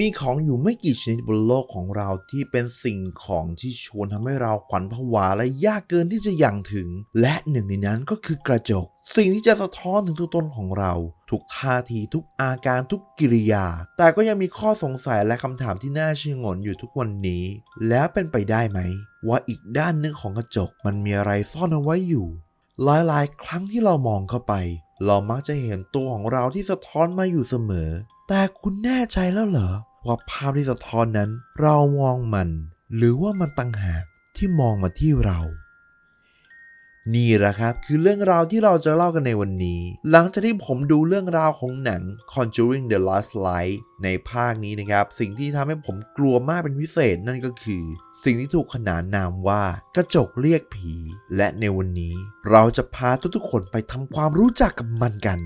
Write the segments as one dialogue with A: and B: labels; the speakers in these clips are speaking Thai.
A: มีของอยู่ไม่กี่ชนิดบนโลกของเราที่เป็นสิ่งของที่ชวนทำให้เราขวัญผวาและยากเกินที่จะยังถึง และหนึ่งในนั้นก็คือกระจก สิ่งที่จะสะท้อนถึงตัวตนของเรา ทุกท่าทีทุกอาการทุกกิริยา แต่ก็ยังมีข้อสงสัยและคำถามที่น่าชงนอยู่ทุกวันนี้ แล้วเป็นไปได้ไหม ว่าอีกด้านหนึ่งของกระจกมันมีอะไรซ่อนเอาไว้อยู่ หลายๆ ครั้งที่เรามองเข้าไป เรามักจะเห็นตัวของเราที่สะท้อนมาอยู่เสมอ แต่คุณแน่ใจแล้วเหรอว่าภาพที่สะท้อนนั้น เรามองมัน หรือว่ามันต่างหากที่มองมาที่เรา นี่แหละครับคือเรื่องราวที่เราจะเล่ากันในวันนี้ หลังจากที่ผมดูเรื่องราวของหนัง Conjuring the Last Light ในภาคนี้นะครับ สิ่งที่ทำให้ผมกลัวมากเป็นพิเศษนั่นก็คือ สิ่งที่ถูกขนานนามว่ากระจกเรียกผี และในวันนี้ เราจะพาทุกๆคนไปทำความรู้จักกับมันกัน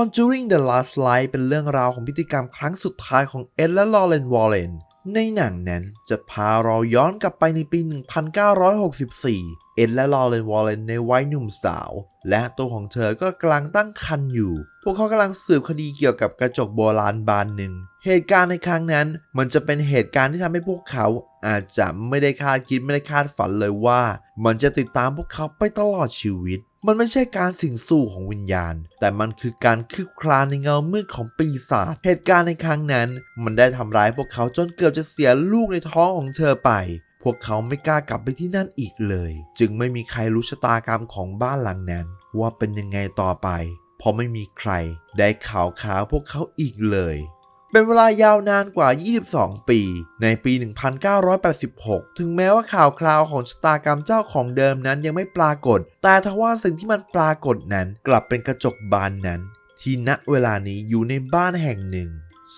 A: Conjuring the Last Light เป็นเรื่องราวของพิธีกรรมครั้งสุดท้ายของเอ็ดและลอเรนวอลเลนในหนังนั้นจะพาเราย้อนกลับไปในปี 1964 เอ็ดและลอเรนวอลเลนในวัยหนุ่มสาว และตัวของเธอก็กำลังตั้งครรภ์อยู่ พวกเขากำลังสืบคดีเกี่ยวกับกระจกโบราณบานหนึ่ง เหตุการณ์ในครั้งนั้น มันจะเป็นเหตุการณ์ที่ทำให้พวกเขาอาจจะไม่ได้คาดคิดไม่ได้คาดฝันเลยว่า มันจะติดตามพวกเขาไปตลอดชีวิต มันไม่ใช่การสิงสู่ของวิญญาณ แต่มันคือการคืบคลานในเงามืดของปีศาจ เหตุการณ์ในครั้งนั้น มันได้ทำร้ายพวกเขาจนเกือบจะเสียลูกในท้องของเธอไป พวกเขาไม่กล้ากลับไปที่นั่นอีกเลย จึงไม่มีใครรู้ชะตากรรมของบ้านหลังนั้น ว่าเป็นยังไงต่อไป เพราะไม่มีใครได้ข่าวข่าวพวกเขาอีกเลย เป็นเวลายาวนานกว่า 22 ปี ในปี 1986 ถึงแม้ว่าข่าวคราวของชะตากรรมเจ้าของเดิมนั้นยังไม่ปรากฏ แต่ทว่าสิ่งที่มันปรากฏนั้นกลับเป็นกระจกบานนั้น ที่ณเวลานี้อยู่ในบ้านแห่งหนึ่ง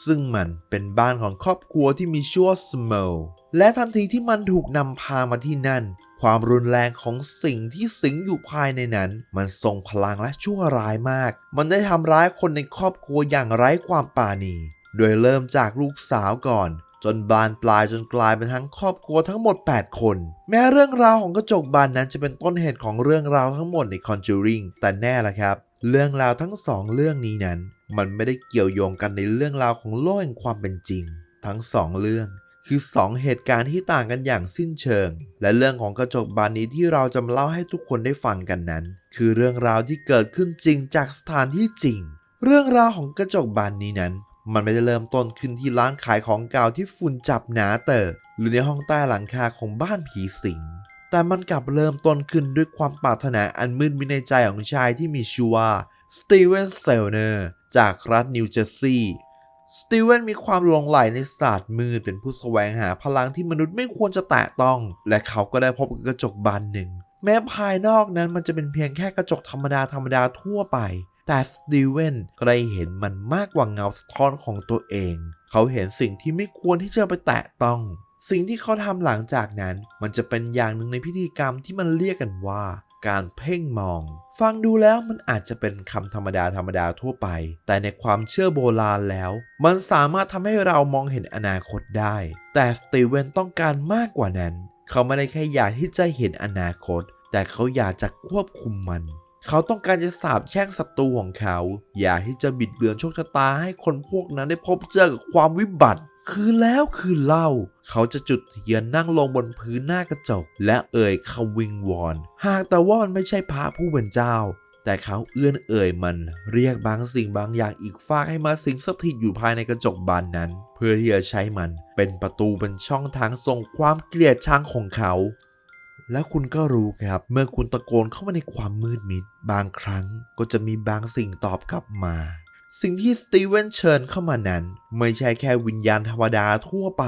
A: ซึ่งมันเป็นบ้านของครอบครัวที่มีชื่อว่าสเมลและทันทีที่มันถูกนำพามาที่นั่น ความรุนแรงของสิ่งที่สิงอยู่ภายในนั้น มันทรงพลังและชั่วร้ายมาก มันได้ทำร้ายคนในครอบครัวอย่างไร้ความปราณี โดยเริ่มจากลูกสาวก่อน จนบานปลายจนกลายเป็นทั้งครอบครัวทั้งหมด 8 คน แม้เรื่องราวของกระจกบานนั้นจะเป็นต้นเหตุของเรื่องราวทั้งหมดใน Conjuring แต่แน่ละครับ เรื่องราวทั้งสองเรื่องนี้นั้น มันไม่ได้เกี่ยวโยงกันในเรื่องราวของโลกแห่งความเป็นจริง ทั้งสองเรื่องคือสองเหตุการณ์ที่ต่างกันอย่างสิ้นเชิง และเรื่องของกระจกบานนี้ที่เราจะมาเล่าให้ทุกคนได้ฟังกันนั้น คือเรื่องราวที่เกิดขึ้นจริงจากสถานที่จริง เรื่องราวของกระจกบานนี้นั้น มันไม่ได้เริ่มต้นขึ้นที่ร้านขายของเก่าที่ฝุ่นจับหนาเตอะหรือในห้องใต้หลังคาของบ้านผีสิง แต่มันกลับเริ่มต้นขึ้นด้วยความปรารถนาอันมืดมิดในใจของชายที่มีชื่อว่าสตีเวนเซลเนอร์จากรัฐนิวเจอร์ซีย์สตีเวนมีความหลงใหลในศาสตร์มืดเป็นผู้แสวงหาพลังที่มนุษย์ไม่ควรจะแตะต้อง และเขาก็ได้พบกับกระจกบานหนึ่ง แม้ภายนอกนั้นมันจะเป็นเพียงแค่กระจกธรรมดาธรรมดาทั่วไป แต่สตีเวนก็ได้เห็นมันมากกว่าเงาสะท้อนของตัวเอง เขาเห็นสิ่งที่ไม่ควรที่จะไปแตะต้อง สิ่งที่เขาทำหลังจากนั้น มันจะเป็นอย่างหนึ่งในพิธีกรรมที่มันเรียกกันว่าการเพ่งมอง ฟังดูแล้วมันอาจจะเป็นคำธรรมดาธรรมดาทั่วไป แต่ในความเชื่อโบราณแล้ว มันสามารถทำให้เรามองเห็นอนาคตได้ แต่สตีเวนต้องการมากกว่านั้น เขาไม่ได้แค่อยากที่จะเห็นอนาคต แต่เขาอยากจะควบคุมมัน เขาต้องการจะสาบแช่งศัตรูของเขา อยากที่จะบิดเบือนโชคชะตาให้คนพวกนั้นได้พบเจอกับความวิบัติคือแล้วคือเล่า เขาจะจุดเทียนนั่งลงบนพื้นหน้ากระจก และเอ่ยคำวิงวอน หากแต่ว่ามันไม่ใช่พระผู้เป็นเจ้า แต่เขาเอื้อนเอ่ยมัน เรียกบางสิ่งบางอย่างอีกฝากให้มาสิงสถิตอยู่ภายในกระจกบานนั้น เพื่อที่จะใช้มันเป็นประตูเป็นช่องทางส่งความเกลียดชังของเขา และคุณก็รู้ครับ เมื่อคุณตะโกนเข้ามาในความมืดมิด บางครั้งก็จะมีบางสิ่งตอบกลับมา สิ่งที่สตีเวนเชิญเข้ามานั้น ไม่ใช่แค่วิญญาณธรรมดาทั่วไป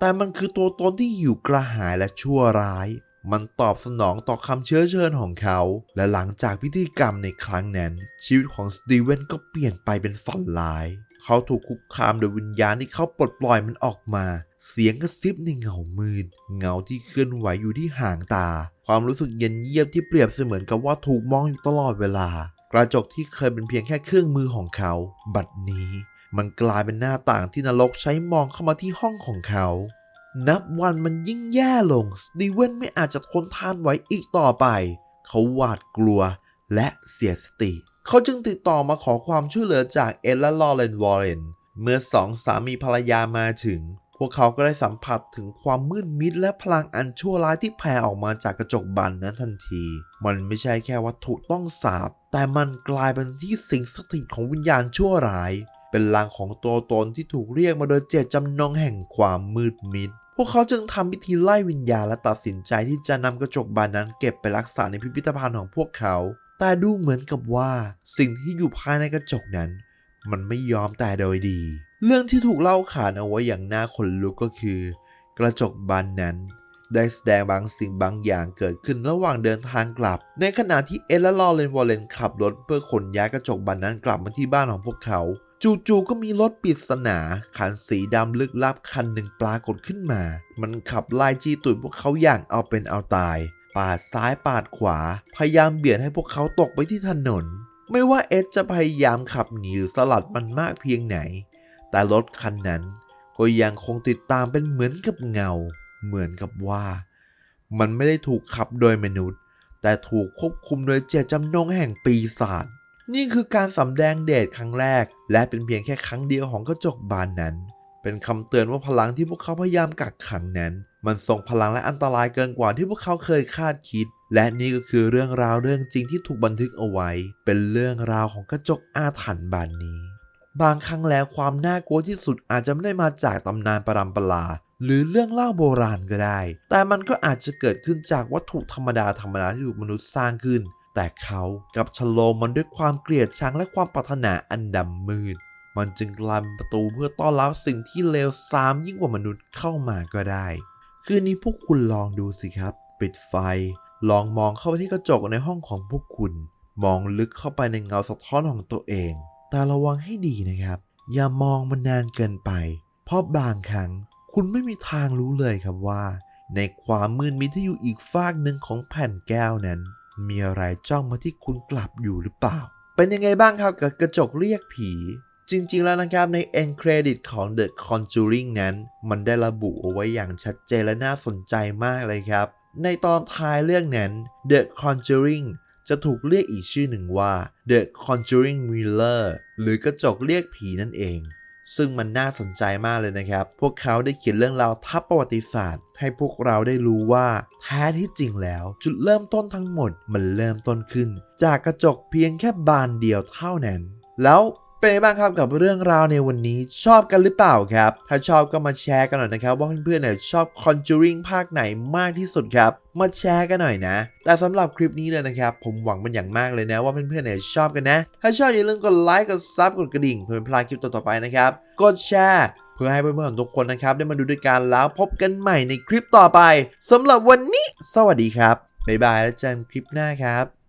A: แต่มันคือตัวตนที่อยู่กระหายและชั่วร้าย มันตอบสนองต่อคำเชื้อเชิญของเขา และหลังจากพิธีกรรมในครั้งนั้น ชีวิตของสตีเวนก็เปลี่ยนไปเป็นฝันร้าย เขาถูกคุกคามโดยวิญญาณที่เขาปลดปล่อยมันออกมา เสียงกระซิบในเงามืด เงาที่เคลื่อนไหวอยู่ที่ห่างตา ความรู้สึกเย็นเยียบที่เปรียบเสมือนกับว่าถูกมองอยู่ตลอดเวลา กระจกที่เคยเป็นเพียงแค่เครื่องมือของเขา บัดนี้ มันกลายเป็นหน้าต่างที่นรกใช้มองเข้ามาที่ห้องของเขานับวันมันยิ่งแย่ลงสตีเวนไม่อาจจะทนทานไหวอีกต่อไป เขาหวาดกลัวและเสียสติ เขาจึงติดต่อมาขอความช่วยเหลือจากเอ็ดและลอเรนวอร์เรนเมื่อสองสามีภรรยามาถึง พวกเขาก็ได้สัมผัสถึงความมืดมิดและพลังอันชั่วร้ายที่แผ่ออกมาจากกระจกบานนั้นทันที มันไม่ใช่แค่วัตถุต้องสาบ แต่มันกลายเป็นที่สิงสถิตของวิญญาณชั่วร้าย เป็นลางของตัวตนที่ถูกเรียกมาโดยเจตจำนงแห่งความมืดมิดพวกเขาจึงทำพิธีไล่วิญญาณและตัดสินใจที่จะนำกระจกบานนั้นเก็บไปรักษาในพิพิธภัณฑ์ของพวกเขา แต่ดูเหมือนกับว่าสิ่งที่อยู่ภายในกระจกนั้น มันไม่ยอมแต่โดยดี เรื่องที่ถูกเล่าขานเอาไว้อย่างน่าขนลุกก็คือ กระจกบานนั้น ได้แสดงบางสิ่งบางอย่างเกิดขึ้นระหว่างเดินทางกลับ ในขณะที่เอ็ดและลอเรนวอลเลนขับรถเพื่อขนย้ายกระจกบานนั้นกลับมาที่บ้านของพวกเขาจู่ๆก็มีรถปริศนาคันสีดำลึกลับคันหนึ่งปรากฏขึ้นมา มันขับไล่จี้ตูดพวกเขาอย่างเอาเป็นเอาตาย ปาดซ้ายปาดขวา พยายามเบียดให้พวกเขาตกไปที่ถนน ไม่ว่าเอ็ดจะพยายามขับหนีหรือสลัดมันมากเพียงไหน แต่รถคันนั้นก็ยังคงติดตามเป็นเหมือนกับเงา เหมือนกับว่า มันไม่ได้ถูกขับโดยมนุษย์ แต่ถูกควบคุมโดยเจตจำนงแห่งปีศาจนี่คือการสำแดงเดชครั้งแรก และเป็นเพียงแค่ครั้งเดียวของกระจกบานนั้น เป็นคำเตือนว่าพลังที่พวกเขาพยายามกักขังนั้น มันทรงพลังและอันตรายเกินกว่าที่พวกเขาเคยคาดคิด และนี่ก็คือเรื่องราวเรื่องจริงที่ถูกบันทึกเอาไว้ เป็นเรื่องราวของกระจกอาถรรพ์บานนี้ บางครั้งแล้วความน่ากลัวที่สุดอาจจะไม่ได้มาจากตำนานปรำปราหรือเรื่องเล่าโบราณก็ได้ แต่มันก็อาจจะเกิดขึ้นจากวัตถุธรรมดาธรรมดาที่ถูกมนุษย์สร้างขึ้น แต่เขากลับฉโลมมันด้วยความเกลียดชังและความปรารถนาอันดำมืด มันจึงกลายเป็นประตูเพื่อต้อนรับสิ่งที่เลวทรามยิ่งกว่ามนุษย์เข้ามาก็ได้ คืนนี้พวกคุณลองดูสิครับ ปิดไฟ ลองมองเข้าไปที่กระจกในห้องของพวกคุณ มองลึกเข้าไปในเงาสะท้อนของตัวเอง แต่ระวังให้ดีนะครับ อย่ามองมันนานเกินไป เพราะบางครั้งคุณไม่มีทางรู้เลยครับว่า ในความมืดมิดที่อยู่อีกฟากหนึ่งของแผ่นแก้วนั้น มีอะไรจ้องมาที่คุณกลับอยู่หรือเปล่า เป็นยังไงบ้างครับกับกระจกเรียกผี จริงๆแล้วนะครับใน end credit ของ The Conjuring นั้น มันได้ระบุเอาไว้อย่างชัดเจนและน่าสนใจมากเลยครับ ในตอนท้ายเรื่องนั้น The Conjuring จะถูกเรียกอีกชื่อหนึ่งว่า The Conjuring Mirror หรือกระจกเรียกผีนั่นเอง ซึ่งมันน่าสนใจมากเลยนะครับ พวกเขาได้เขียนเรื่องราวทับประวัติศาสตร์ ให้พวกเราได้รู้ว่าแท้ที่จริงแล้ว จุดเริ่มต้นทั้งหมดมันเริ่มต้นขึ้น จากกระจกเพียงแค่บานเดียวเท่านั้น แล้ว เป็นไงบ้างครับกับเรื่องราวในวันนี้ชอบกันหรือเปล่าครับ ถ้าชอบก็มาแชร์กันหน่อยนะครับ ว่าเพื่อนๆเนี่ยชอบ Conjuring ภาคไหนมากที่สุดครับ มาแชร์กันหน่อยนะ แต่สำหรับคลิปนี้เลยนะครับ ผมหวังเป็นอย่างมากเลยนะ ว่าเพื่อนๆเนี่ยชอบกันนะ ถ้าชอบอย่าลืมกดไลค์กดซับกดกระดิ่งเพื่อไม่พลาดคลิปต่อๆไปนะครับกดแชร์เพื่อให้เพื่อนๆทุกคนนะครับ ได้มาดูด้วยกันแล้วพบกันใหม่ในคลิปต่อไปสำหรับวันนี้ สวัสดีครับบ๊ายบายแล้วเจอกันคลิปหน้าครับ